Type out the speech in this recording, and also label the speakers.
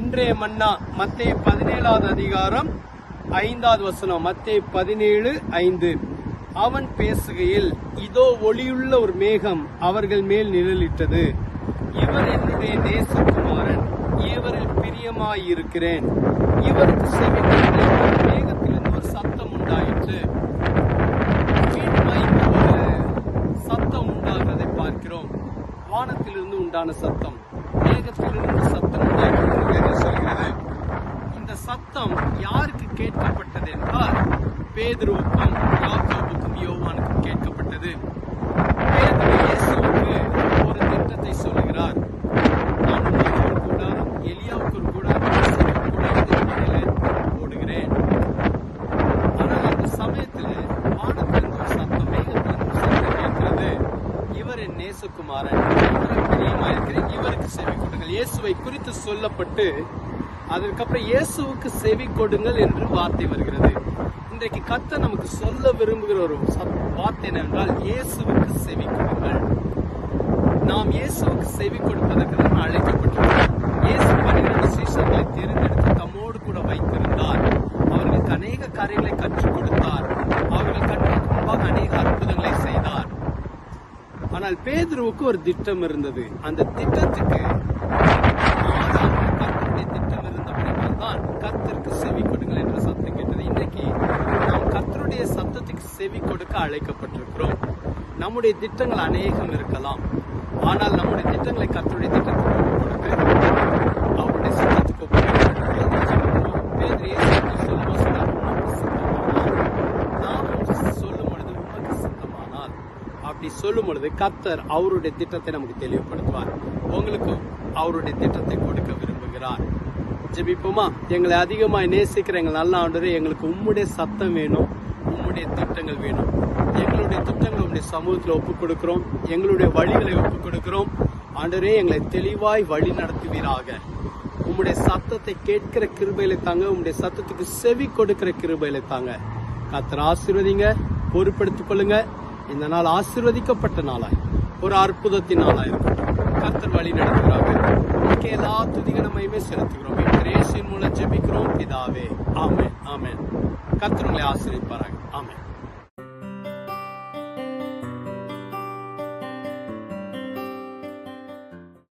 Speaker 1: இன்றைய மன்னா மத்திய பதினேழாவது அதிகாரம் ஐந்தாவது வசனம் மத்திய பதினேழு ஐந்து. அவன் பேசுகையில் இதோ ஒளியுள்ள ஒரு மேகம் அவர்கள் மேல் நிழலிட்டது. இவர் என்னுடைய தேசகுமாரன் இவரில் பிரியமாயிருக்கிறேன். இவருக்கு செவி மேகத்திலிருந்து ஒரு சத்தம் உண்டாயிற்று. சத்தம் உண்டாகிறதை பார்க்கிறோம். வானத்திலிருந்து உண்டான சத்தம் மேகத்திலிருந்து சத்தம் உண்டாகிறது என்று வேதம் சொல்கிறது இந்த சத்தம் யாருக்கு கேட்கப்பட்டது என்றால் பேதுருவுக்கும் யாக்கோவுக்கும் யோவானுக்கும் கேட்கப்பட்டது. பேதுரு இயேசுவுக்கு ஒரு திட்டத்தை சொல்லுகிறார். நான் உங்களுக்கு ஒரு கூடாரம் எலியாவுக்கு ஒரு கூடாரம் இந்த மலையில போடுகிறேன். ஆனால் அந்த சமயத்தில் வானத்திலிருந்து ஒரு சத்தம் மேகத்திலிருந்து ஒரு சத்தம் கேட்கிறது. இவர் என் நேசகுமாரன் இவரில் இவருக்கு செவி கொடுங்கள் இயேசுவை குறித்து சொல்லப்பட்டு அதற்கப்புறம் இயேசுவுக்கு செவி கொடுங்கள் என்று வார்த்தை வருகிறது. இன்றைக்கு கத்த நமக்கு சொல்ல விரும்புகிற ஒரு சத்- வார்த்தை என்னவென்றால் இயேசுவுக்கு செவி கொடுங்கள். நாம் இயேசுவுக்கு செவி கொடுப்பதற்கு தான் அழைக்கப்பட்டிருக்கிறோம். இயேசு பன்னிரண்டு சீசர்களை தேர்ந்தெடுத்து தம்மோடு கூட வைத்திருந்தார். அவர்களுக்கு அநேக காரியங்களை கற்றுக் கொடுத்தார். அவர்கள் கண்ணுக்கு முன்பாக அநேக அற்புதங்களை செய்தார். ஆனால் பேதுருவுக்கு ஒரு திட்டம் இருந்தது. அந்த திட்டத்துக்கு மாறாக கர்த்தருடைய திட்டம் இருந்தபடியால் தான் கர்த்தருக்கு செவி கொடுங்கள் என்ற சத்தம் கேட்டது இன்னைக்கு நாம் கர்த்தருடைய சத்தத்துக்கு அழைக்கப்பட்டிருக்கிறோம். நம்முடைய திட்டங்கள் அநேகம் இருக்கலாம். ஆனால் நம்முடைய திட்டங்களை கத்தருடைய திட்டத்துக்கு ஒப்புக் அவருடைய சித்தத்துக்கு ஒப்புக் சொல்லும் பொழுது உமக்கு அப்படி சொல்லும் பொழுது கத்தர் அவருடைய திட்டத்தை நமக்கு தெளிவுபடுத்துவார். உங்களுக்கும் அவருடைய திட்டத்தை கொடுக்க விரும்புகிறார். ஜெபிப்போமா? எங்களை அதிகமாய் நேசிக்கிற எங்கள் நல்ல ஆண்டு எங்களுக்கு உம்முடைய சத்தம் வேணும். உம்முடைய திட்டங்கள் வேணும். எங்களுடைய திட்டங்களை உடைய சமூகத்தில் ஒப்புக் கொடுக்கிறோம் எங்களுடைய வழிகளை ஒப்புக் கொடுக்கிறோம் ஆண்டரே எங்களை தெளிவாய் வழி நடத்துவீராக. உம்முடைய சத்தத்தை கேட்கிற கிருபையில தாங்க உம்முடைய சத்தத்துக்கு செவி கொடுக்கிற கிருபையில தாங்க. கத்தர் ஆசீர்வதிங்க பொறுப்படுத்திக் கொள்ளுங்க. இந்த நாள் ஆசீர்வதிக்கப்பட்ட நாளாய். ஒரு அற்புதத்தின் நாளாய். இருக்கட்டும் கர்த்தர் வழி நடத்துகிறாங்க உங்களுக்கு எல்லா துதிகனமையுமே செலுத்துகிறோம். கிரேசின் மூலம் ஜெபிக்கிறோம். பிதாவே. ஆமென் ஆமென். கர்த்தர் உங்களை ஆசீர்வதிப்பாராங்க ஆமென்